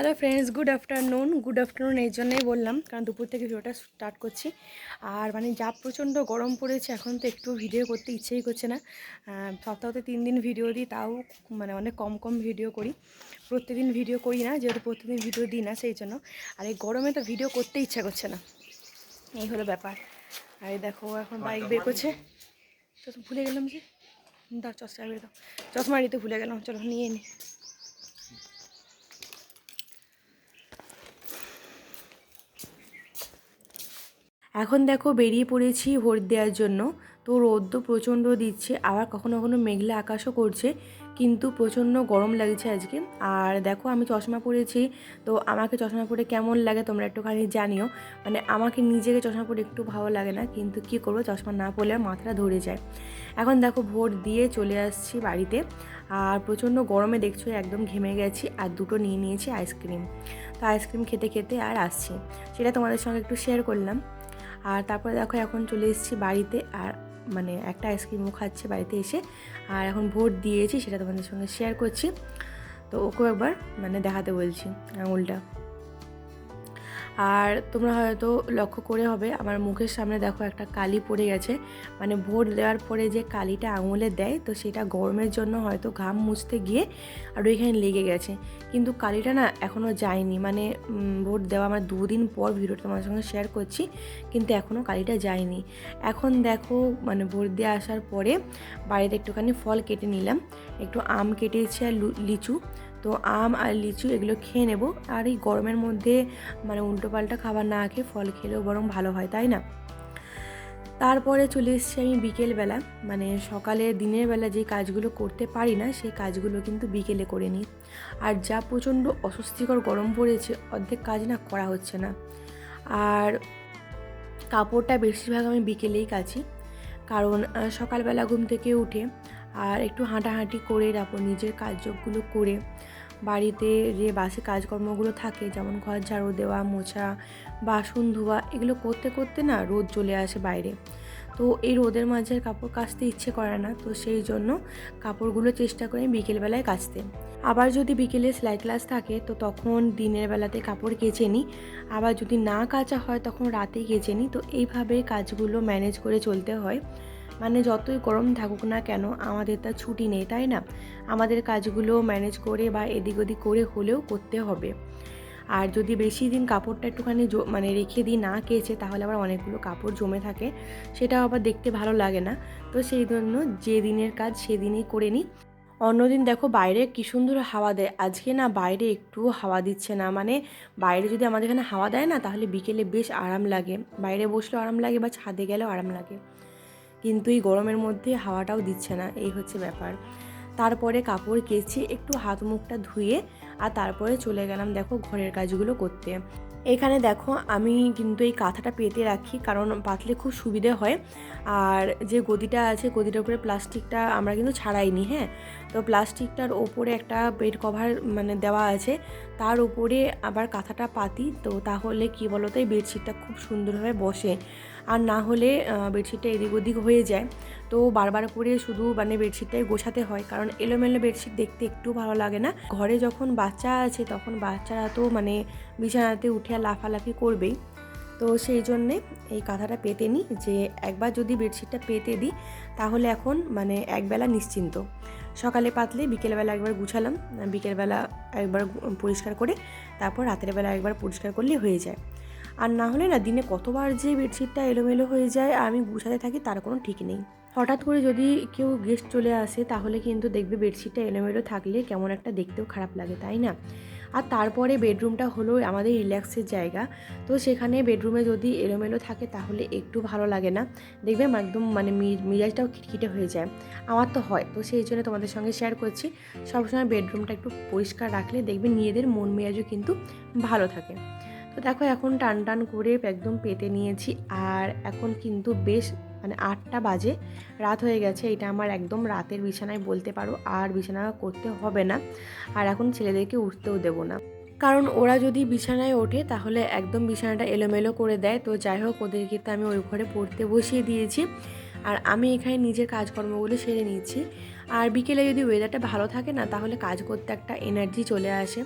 Hello friends good afternoon good afternoon এই জন্যই বললাম, কারণ দুপুর থেকে ভিডিওটা স্টার্ট করছি। আর মানে যা প্রচণ্ড গরম পড়েছে, এখন তো একটু ভিডিও করতে ইচ্ছেই করছে না। সপ্তাহতে তিন দিন ভিডিও দিই, তাও মানে অনেক কম কম ভিডিও করি। প্রত্যেকদিন ভিডিও করি না, যেহেতু প্রত্যেকদিন ভিডিও দিই না, সেই জন্য। আর এই গরমে তো ভিডিও করতে ইচ্ছা করছে না। এই হলো ব্যাপার। আর দেখো, এখন বাইক বের করছে। তো ভুলে গেলাম যে। দাও, চশমা বের দাও। চশমা নিতে ভুলে গেলাম, চলো নিয়ে নিই এখন দেখো বেরিয়ে পড়েছি ভোট দেওয়ার জন্য। তো রোদ্দ প্রচণ্ড দিচ্ছে, আবার কখনো কখনো মেঘলা আকাশও করছে, কিন্তু প্রচণ্ড গরম লাগছে আজকে। আর দেখো আমি চশমা পরেছি, তো আমাকে চশমা পরে কেমন লাগে তোমরা একটুখানি জানিও। মানে আমাকে নিজেকে চশমা পরে একটু ভালো লাগে না, কিন্তু কি করব, চশমা না পরলে মাথাটা ধরে যায়। এখন দেখো ভোট দিয়ে চলে আসছি বাড়িতে, আর প্রচণ্ড গরমে দেখছ একদম ঘেমে গেছি, আর দুটো নিয়ে নিয়েছি আইসক্রিম। তো আইসক্রিম খেতে খেতে আর আসছি। সেটা তোমাদের সঙ্গে একটু শেয়ার করলাম। আর তারপরে দেখো এখন চলে এসেছি বাড়িতে আর মানে একটা আইসক্রিমও খাচ্ছে বাড়িতে এসে। আর এখন ভোট দিয়েছি সেটা তোমাদের সঙ্গে শেয়ার করছি। তো ওকেও একবার মানে দেখাতে বলছি আঙুলটা। আর তোমরা হয়তো লক্ষ্য করে হবে, আমার মুখের সামনে দেখো একটা কালি পড়ে গেছে। মানে ভোট দেওয়ার পরে যে কালিটা আঙুলে দেয়, তো সেটা গরমের জন্য হয়তো ঘাম মুছতে গিয়ে আর ওইখানে লেগে গেছে। কিন্তু কালিটা না এখনও যায়নি। মানে ভোট দেওয়া আমার দুদিন পর ভিডিওটা তোমার সঙ্গে শেয়ার করছি, কিন্তু এখনও কালিটা যায়নি। এখন দেখো মানে ভোট দিয়ে আসার পরে বাড়িতে একটুখানি ফল কেটে নিলাম। একটু আম কেটেছি আর লিচু। তো আম আর লিচু এগুলো খেয়ে নেব। আর এই গরমের মধ্যে মানে উল্টোপাল্টা খাবার না খেয়ে ফল খেলেও বরং ভালো হয়, তাই না? তারপরে চলে এসেছি আমি বিকেলবেলা। মানে সকালে দিনের বেলা যে কাজগুলো করতে পারি না, সেই কাজগুলো কিন্তু বিকেলে করে নিই। আর যা প্রচণ্ড অস্বস্তিকর গরম পড়েছে, অর্ধেক কাজ না করা হচ্ছে না। আর কাপড়টা বেশিরভাগ আমি বিকেলেই কাচি। কারণ সকালবেলা ঘুম থেকে উঠে আর একটু হাঁটাহাঁটি করে তারপর নিজের কাজগুলো করে বাড়িতে যে বাসি কাজকর্মগুলো থাকে, যেমন ঘর ঝাড়ু দেওয়া, মোছা, বাসন ধোয়া, এগুলো করতে করতে না রোদ চলে আসে বাইরে। তো এই রোদের মাঝে কাপড় কাচতে ইচ্ছে করে না, তো সেই জন্য কাপড়গুলো চেষ্টা করি বিকেলবেলায় কাচতে। আবার যদি বিকেলে সেলাই ক্লাস থাকে, তো তখন দিনের বেলাতে কাপড় কেচে নিই। আবার যদি না কাচা হয়, তখন রাতেই কেচে নিই। তো এইভাবে কাজগুলো ম্যানেজ করে চলতে হয়। মানে যতই গরম থাকুক না কেন, আমাদের তার ছুটি নেই, তাই না? আমাদের কাজগুলো ম্যানেজ করে বা এদিক ওদিক করে হলেও করতে হবে। আর যদি বেশি দিন কাপড়টা একটুখানি মানে রেখে দিই, না কেচে, তাহলে আবার অনেকগুলো কাপড় জমে থাকে। সেটা আবার দেখতে ভালো লাগে না। তো সেই জন্য যে দিনের কাজ, সেদিনই করে নিই। অন্যদিন দেখো বাইরে কী সুন্দর হাওয়া দেয়। আজকে না বাইরে একটুও হাওয়া দিচ্ছে না। মানে বাইরে যদি আমাদের এখানে হাওয়া দেয় না, তাহলে বিকেলে বেশ আরাম লাগে। বাইরে বসলেও আরাম লাগে বা ছাদে গেলেও আরাম লাগে। কিন্তু এই গরমের মধ্যে হাওয়াটাও দিচ্ছে না, এই হচ্ছে ব্যাপার। তারপরে কাপড় কেচে একটু হাত মুখটা ধুয়ে আর তারপরে চলে গেলাম দেখো ঘরের কাজগুলো করতে। এখানে দেখো আমি কিন্তু এই কাঁথাটা পেতে রাখি কারণ পাতলে খুব সুবিধে হয়। আর যে গদিটা আছে গদিটার উপরে প্লাস্টিকটা আমরা কিন্তু ছাড়াইনি হ্যাঁ? তো প্লাস্টিকটার ওপরে একটা বেড কভার মানে দেওয়া আছে, তার উপরে আবার কাঁথাটা পাতি, তো তাহলে কি বলতো এই বেডশিটটা খুব সুন্দরভাবে বসে। আর না হলে বেডশিটটা এদিক ওদিক হয়ে যায়। তো বারবার করে শুধু মানে বেডশিটটাই গোছাতে হয়, কারণ এলোমেলো বেডশিট দেখতে একটু ভালো লাগে না। ঘরে যখন বাচ্চা আছে, তখন বাচ্চারা তো মানে বিছানাতে উঠে লাফালাফি করবেই। তো সেই জন্যে এই কাঁথাটা পেতে নিই যে, একবার যদি বেডশিটটা পেতে দিই, তাহলে এখন মানে একবেলা নিশ্চিন্ত। সকালে পাতলে, বিকেলবেলা একবার গুছালাম, বিকেলবেলা একবার পরিষ্কার করে, তারপর রাতের বেলা একবার পরিষ্কার করলে হয়ে যায়। আর না হলে না দিনে কতবার যে বেডশিটটা এলোমেলো হয়ে যায় আমি গুছাতে থাকি তার কোনো ঠিক নেই। হঠাৎ করে যদি কেউ গেস্ট চলে আসে তাহলে কিন্তু দেখবে বেডশিটটা এলোমেলো থাকলে কেমন একটা দেখতেও খারাপ লাগে, তাই না? আর তারপরে বেডরুমটা হলো আমাদের রিল্যাক্সের জায়গা। তো সেখানে বেডরুমে যদি এলোমেলো থাকে তাহলে একটু ভালো লাগে না। দেখবে একদম মানে মিজাজটাও খিটখিটে হয়ে যায়। আমার তো হয়, তো সেই জন্য তোমাদের সঙ্গে শেয়ার করছি। সবসময় বেডরুমটা একটু পরিষ্কার রাখলে দেখবে নিজেদের মন মেজাজও কিন্তু ভালো থাকে। তো দেখো এখন টান টান করে একদম পেতে নিয়েছি আর এখন কিন্তু বেশ মানে আটটা বাজে, রাত হয়ে গেছে, এটা আমার একদম রাতের বিছানায় বলতে পারো, আর বিছানা করতে হবে না, আর এখন ছেলেদেরকে উঠতেও দেবো না। কারণ ওরা যদি বিছানায় ওঠে তাহলে একদম বিছানাটা এলোমেলো করে দেয়, তো যাই হোক ওদেরকে তো আমি ওই ঘরে পড়তে বসিয়ে দিয়েছি। আর আমি এখানে নিজের কাজকর্মগুলো সেরে নিচ্ছি। আর বিকেলে যদি ওয়েদারটা ভালো থাকে না, তাহলে কাজ করতে একটা এনার্জি চলে আসে।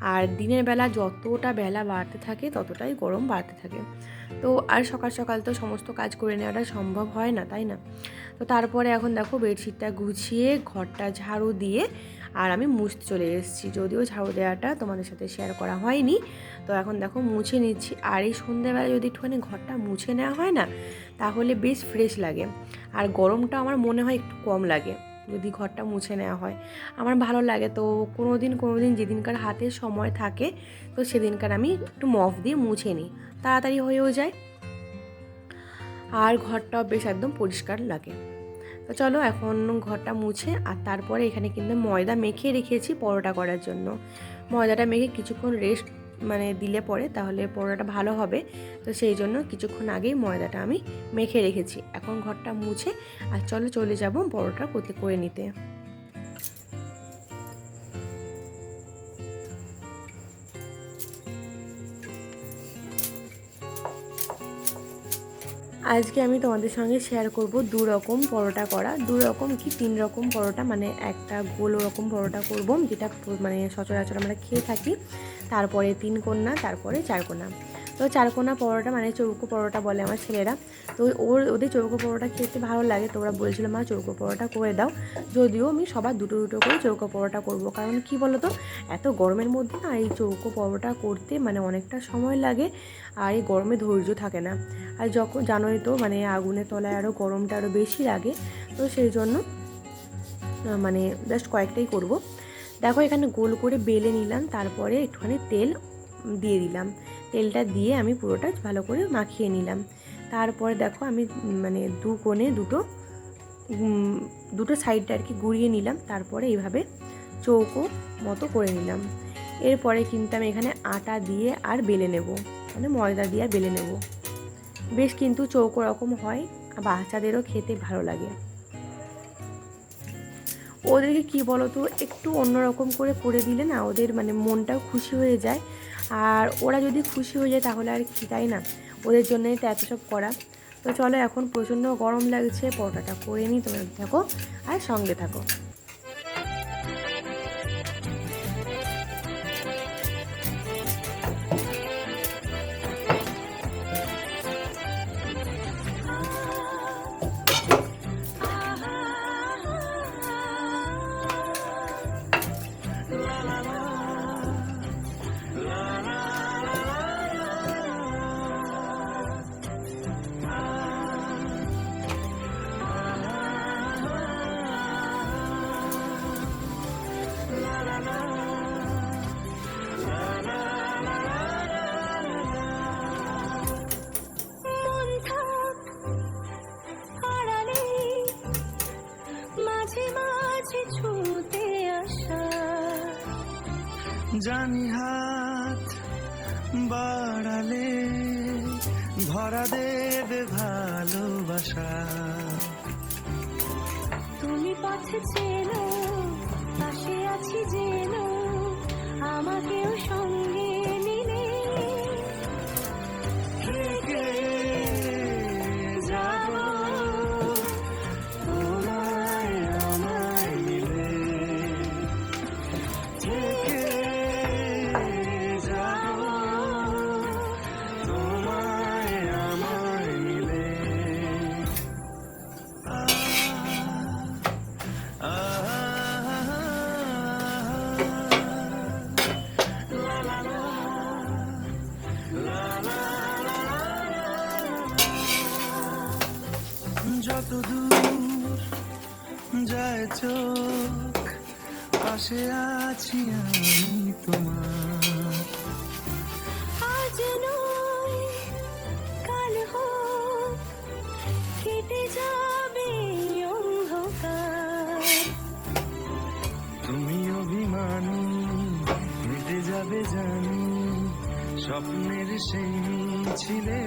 আর দিনের বেলা যতটা বেলা বাড়তে থাকে, ততটাই গরম বাড়তে থাকে। তো আর সকাল সকাল তো সমস্ত কাজ করে নেওয়াটা সম্ভব হয় না, তাই না? তো তারপরে এখন দেখো বেডশিটটা গুছিয়ে, ঘরটা ঝাড়ু দিয়ে আর আমি মুছতে চলে এসেছি। যদিও ঝাড়ু দেওয়াটা তোমাদের সাথে শেয়ার করা হয়নি। তো এখন দেখো মুছে নিচ্ছি। আর এই সন্ধ্যেবেলা যদি একটুখানি ঘরটা মুছে নেওয়া হয় না, তাহলে বেশ ফ্রেশ লাগে। আর গরমটা আমার মনে হয় একটু কম লাগে, যদি ঘরটা মুছে নেওয়া হয়। আমার ভালো লাগে তো কোনো দিন কোনো দিন যেদিনকার হাতে সময় থাকে, তো সেদিনকার আমি একটু মফ দিয়ে মুছে নিই। তাড়াতাড়ি হয়েও যায়। আর ঘরটাও বেশ একদম পরিষ্কার লাগে। তো চলো এখন ঘরটা মুছে আর তারপরে এখানে কিন্তু ময়দা মেখে রেখেছি পরোটা করার জন্য। ময়দাটা মেখে কিছুক্ষণ রেস্ট মানে দিলে পরে তাহলে পরোটাটা ভালো হবে। তো সেই জন্য কিছুক্ষণ আগেই ময়দাটা আমি মেখে রেখেছি। এখন ঘরটা মুছে আর চলো চলে যাব পরোটা করতে করে নিতে। আজকে আমি তোমাদের সঙ্গে শেয়ার করব দু রকম পরোটা করা। দু রকম কি তিন রকম পরোটা? মানে একটা গোল রকম পরোটা করব, যেটা মানে সচরাচর আমরা খেয়ে থাকি। তারপরে তিন কন্যা, তারপরে চার কন্যা। তো চারকোনা পরোটা মানে চৌকো পরোটা বলে আমার ছেলেরা। তো ওর, ওদের চৌকো পরোটা খেতে ভালো লাগে, তো ওরা বলছিল, মা, চৌকো পরোটা করে দাও। যদিও আমি সবার দুটো দুটো করে চৌকো পরোটা করব। কারণ কি বলো তো এত গরমের মধ্যে না এই চৌকো পরোটা করতে মানে অনেকটা সময় লাগে, আর এই গরমে ধৈর্য থাকে না। আর যখন, জানোই তো মানে আগুনের তলায় আরও গরমটা আরও বেশি লাগে, তো সেই জন্য মানে জাস্ট কয়েকটাই করব। দেখো, এখানে গোল করে বেলে নিলাম, তারপরে একটুখানি তেল দিয়ে দিলাম। তেলটা দিয়ে আমি পুরোটা ভালো করে মাখিয়ে নিলাম। তারপরে দেখো আমি মানে দু কোণে দুটো দুটো সাইডটা আর কি গুড়িয়ে নিলাম। তারপরে এইভাবে চৌকো মতো করে নিলাম। এরপরে কিন্তু আমি এখানে আটা দিয়ে আর বেলে নেব। মানে ময়দা দিয়ে বেলে নেব। বেশ কিন্তু চৌকো রকম হয়, বাচ্চাদেরও খেতে ভালো লাগে। ওদেরকে কি বলো তো একটু অন্যরকম করে করে দিলে না ওদের মানে মনটাও খুশি হয়ে যায়। আর ওরা যদি খুশি হয়ে যায় তাহলে আর কি, তাই না? ওদের জন্যই তো এত সব করা। তো চলো এখন প্রচণ্ড গরম লাগছে, পরোটাটা করে নিই, তোমরা থাকো আর সঙ্গে থাকো। জানি হাত বাড়ালে ভরা দেবে ভালোবাসা। তুমি পথে চেনো পাশে আছি যেন আমাকেও সঙ্গে নিলে। নয় কাল কেটে যাবে অন্ধকার। তুমি অভিমানী মিটে যাবে জানি স্বপ্নের সেই ছিলে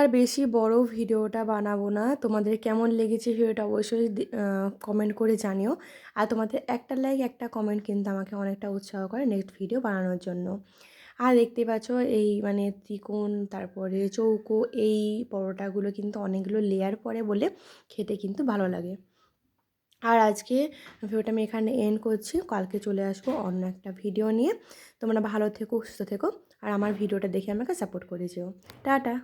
আর বেশি বড় ভিডিওটা বানাবো না। তোমাদের কেমন লেগেছে ভিডিওটা অবশ্যই কমেন্ট করে জানিও। আর তোমাদের একটা লাইক একটা কমেন্ট কিন্তু আমাকে অনেকটা উৎসাহ করে নেক্সট ভিডিও বানানোর জন্য। আর দেখতে পাচ্ছ এই মানে ত্রিকোণ, তারপরে চৌকো, এই পরোটাগুলো কিন্তু অনেকগুলো লেয়ার পরে বলে খেতে কিন্তু ভালো লাগে। আর আজকে ভিডিওটা আমি এখানে এন্ড করছি। কালকে চলে আসব অন্য একটা ভিডিও নিয়ে। তোমরা ভালো থেকো, সুস্থ থেকো। আর আমার ভিডিওটা দেখে আমাকে সাপোর্ট করে যেও টাটা!